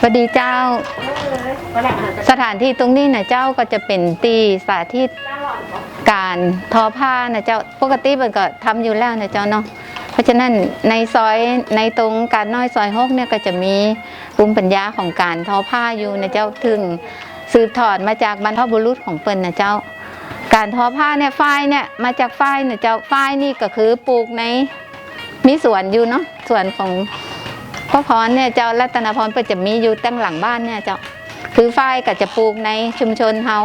สวัสดีเจ้า สถานที่ตรงนี้นะเจ้าก็จะเป็นตีสาธิตการทอผ้านะเจ้าปกติมันก็ทำอยู่แล้วนะเจ้าเนาะเพราะฉะนั้นในซอยในตรงการน้อยซอยหกเนี่ยก็จะมีภูมิปัญญาของการทอผ้าอยู่นะเจ้าถึงสืบทอดมาจากบรรพบุรุษของเปิ้นนะเจ้า การทอผ้าเนี่ยฝ้ายเนี่ยมาจากฝ้ายนะเจ้าฝ้ายนี่ก็คือปลูกในมีสวนอยู่เนาะสวนของ พ่อพรเนี่ยเจ้ารัตนพรเปิดจะมีอยู่ตั้งหลังบ้านเนี่ยเจ้าคือฝ้ายก็จะปลูกในชุมชนเฮา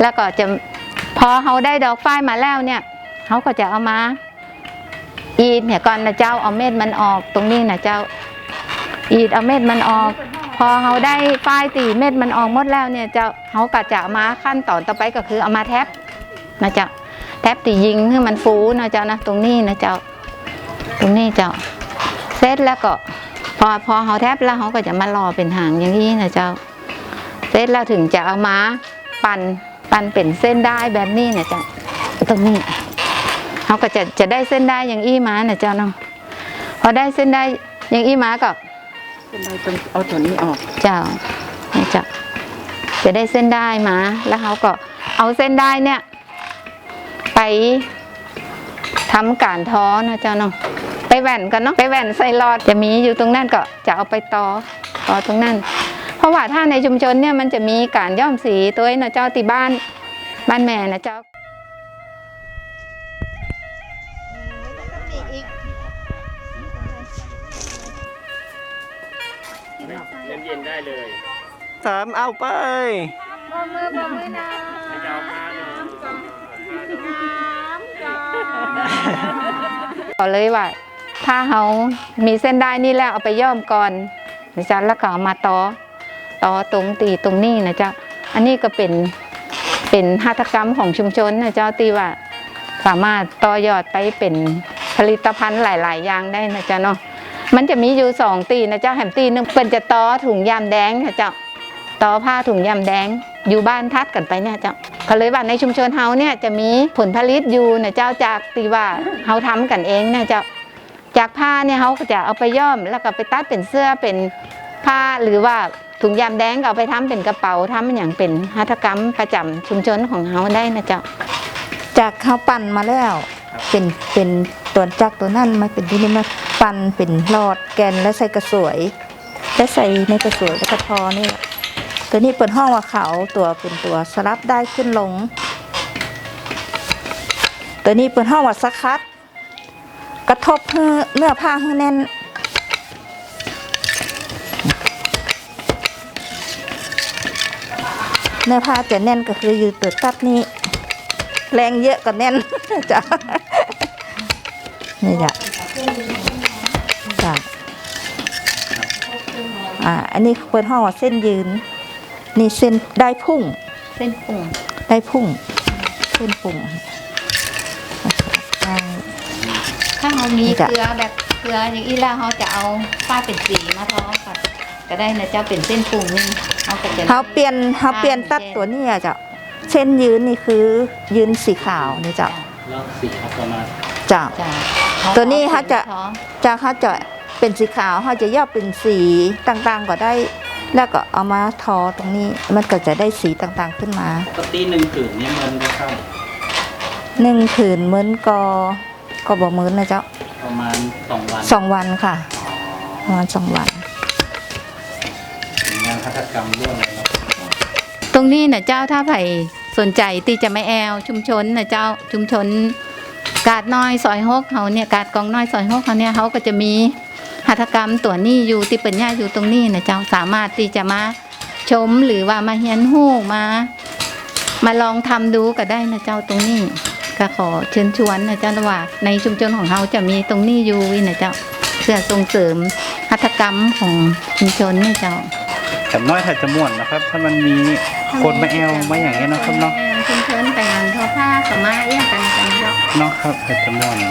แล้วก็จะพอเฮาได้ดอกฝ้ายมาแล้วเนี่ยเฮาก็จะเอามาอีดเนี่ยก่อนนะเจ้าเอาเม็ดมันออกตรงนี้นะเจ้า อีดเอาเม็ดมันออก พอเฮาได้ฝ้ายตีเม็ดมันออกหมดแล้วเนี่ยเจ้าเฮาก็จะเอามาขั้นตอนต่อไปก็คือเอามาแทบนะเจ้าแทบตียิงให้มันฟูนะเจ้านะตรงนี้นะเจ้า ตรงนี้เจ้าเสร็จแล้วก็ พอพอเขาแทบแล้วเขาก็จะมารอเป็นหางอย่างนี้นะเจ้า เสร็จแล้วถึงจะเอามาปั่นปั่นเป็นเส้นได้แบบนี้นะเจ้าตรงนี้เขาก็จะจะได้เส้นได้อย่างอี้มานะเจ้าเนาะพอได้เส้นได้อย่างอี้มาก็เป็นไรจนเอาตัวนี้ออก เจ้านี่เจ้าจะได้เส้นได้มาแล้วเขาก็เอาเส้นได้เนี่ย ไปทำการท้อนะเจ้าเนาะ ไปแหวนกันเนาะไปแหวนใส่หลอดจะมีอยู่ตรงนั้นก็จะเอาไปต่อต่อตรงนั้น เพราะว่าถ้าในชุมชนเนี่ยมันจะมีการย้อมสีตัวนะเจ้าตีบ้านบ้านแม่นะเจ้าเย็นๆได้เลยสามเอาไปยาวมาหน่อยบอกเลยว่า ถ้าเขามีเส้นได้นี่แล้วเอาไปย้อมก่อนนะจ๊ะแล้วก็เอามาต่อต่อตรงตีตรงนี้นะจ๊ะอันนี้ก็เป็นเป็นหัตถกรรมของชุมชนนะเจ้าตีว่าสามารถต่อยอดไปเป็นผลิตภัณฑ์หลาย ๆ อย่างได้นะจ๊ะเนาะมันจะมีอยู่สองตีนะเจ้าแหมตีหนึงเป็นจะต่อถุงยามแดงนะเจ้าต่อผ้าถุงยามแดงอยู่บ้านทัดกันไปเนี่ยเจ้าก็เลยว่าในชุมชนเฮาเนี่ยจะมีผลผลิตอยู่นะเจ้าจากตีว่าเฮาทำกันเองนะเจ้า จากผ้าเนี่ยเขาก็จะเอาไปย้อมแล้วก็ไปตัดเป็นเสื้อเป็นผ้าหรือว่าถุงยามแดงก็เอาไปทำเป็นกระเป๋าทำอย่างเป็นหัตถกรรมประจำชุมชนของเขาได้นะเจ้าจากข้าวปั่นมาแล้ว เป็นเป็นตัวจักตัวนั่นมาเป็นที่นี่มาปั่นเป็นหลอดแกนแล้วใส่กระสวย แล้วใส่ในกระสวยแล้วก็ทอนี่ตัวนี้เป็นห้องว่าเขาตัวเป็นตัวสลับได้ขึ้นลง ตัวนี้เป็นห้องว่าสคัด ระทบให้เนื้อผ้าให้แน่นเนื้อผ้าจะแน่นก็คืออยู่ตัวตัดนี้ แรงเยอะก็แน่นจ้ะนี่จ้ะจ้ะอ่าอันนี้เป็นห้องว่าเส้นยืน นี่เส้นได้พุ่ง เส้นปุ่งได้พุ่ง เส้นปุ่ง ถ้าเขามีจ้ะเกลือแบบเกลืออย่างนี้แล้วเขาจะเอาผ้าเป็นสีมาทอกันก็ได้นะเจ้าเป็นเส้นปุ่งนี่เขาก็จะเขาเปลี่ยนเขาเปลี่ยนตัดตัวนี้อะจ้ะเส้นยืนนี่คือยืนสีขาวนี่จ้ะแล้วสีครับประมาณจ้ะจ้ะตัวนี้เขาจะทอจากเขาจะเป็นสีขาวเขาจะย่อเป็นสีต่างๆก็ได้แล้วก็เอามาทอตรงนี้มันก็จะได้สีต่างๆขึ้นมาปกติหนึ่งผืนนี่มันจะเข้าหนึ่งผืนเหมือนกอ ก็บอกเหมือนนะเจ้าประมาณสองวันสองวันค่ะประมาณสองวัน งานพัฒกรรมร่วมเลยเนาะตรงนี้นะเจ้าถ้าไผ่สนใจที่จะไม่แอลชุมชนนะเจ้าชุมชน กาดน้อยซอยหกเขาเนี่ยกาดกองน้อยซอยหกเขาเนี่ยเขาก็จะมีหัตถกรรมตัวนี้อยู่ที่เปิ่นย่าอยู่ตรงนี้นะเจ้าสามารถที่จะมาชมหรือว่ามาเฮียนหู้มา มาลองทำดูก็ได้นะเจ้าตรงนี้ ก็ขอเชิญชวนนะเจ้าว่า ในชุมชนของเขาจะมีตรงนี้อยู่นะเจ้าเพื่อส่งเสริมหัตถกรรมของชุมชนนะเจ้าแต่น้อยถ้าจะม่วนนะครับ ถ้ามันมีคนมาแอลมาอย่างเงี้ยเนาะครับเนาะชุมชนไปงานทอผ้าสมาเอี้ยงกันกันเจ้าเนาะครับถ้าจะม่วนจ